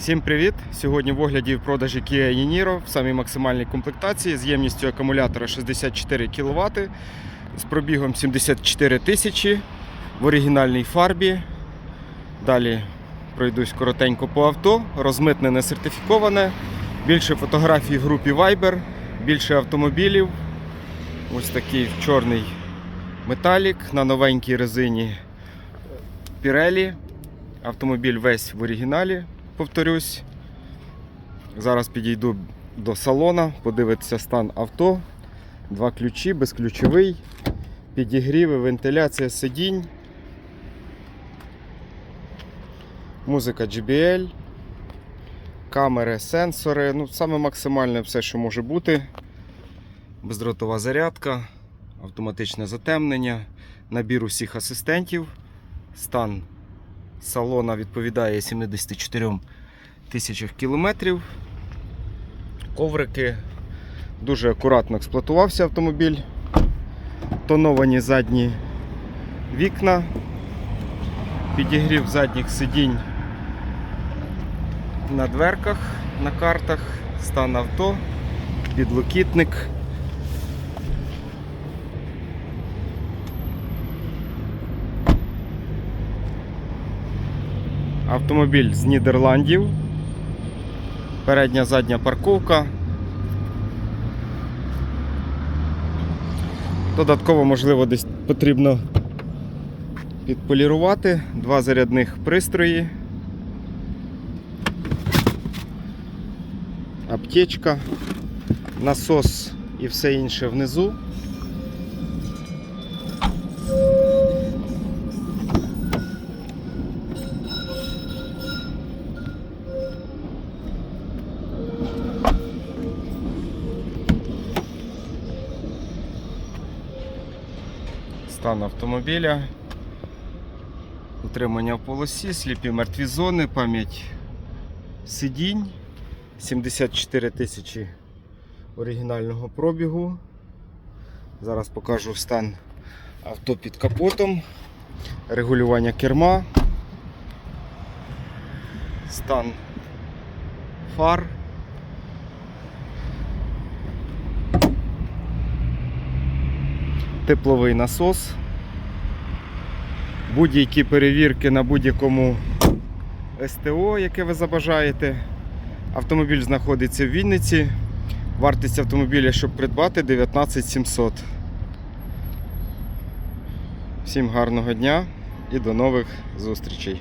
Всім привіт! Сьогодні в огляді в продажі Kia Niro в самій максимальній комплектації з ємністю акумулятора 64 кВт, з пробігом 74 тисячі в оригінальній фарбі. Далі пройдусь коротенько по авто, розмитнене сертифіковане, більше фотографій в групі Viber, більше автомобілів. Ось такий чорний металік на новенькій резині Pirelli. Автомобіль весь в оригіналі, повторюсь. Зараз підійду до салона, подивитися стан авто. Два ключі, безключовий, підігріви, вентиляція сидінь. Музика JBL, камери, сенсори. Ну, саме максимальне все, що може бути. Бездротова зарядка, автоматичне затемнення, набір усіх асистентів, стан салона відповідає 74 тисячах кілометрів. Коврики. Дуже акуратно експлуатувався автомобіль. Тоновані задні вікна, підігрів задніх сидінь на дверках, на картах, стан авто, підлокітник. Автомобіль з Нідерландів. Передня задня парковка. Додатково, можливо, десь потрібно підполірувати. Два зарядних пристрої. Аптечка, насос і все інше внизу. Стан автомобіля, утримання в полосі, сліпі мертві зони, пам'ять сидінь, 74 тисячі оригінального пробігу. Зараз покажу стан авто під капотом, регулювання керма, стан фар. Тепловий насос. Будь-які перевірки на будь-якому СТО, яке ви забажаєте. Автомобіль знаходиться в Вінниці. Вартість автомобіля, щоб придбати, 19 700. Всім гарного дня і до нових зустрічей.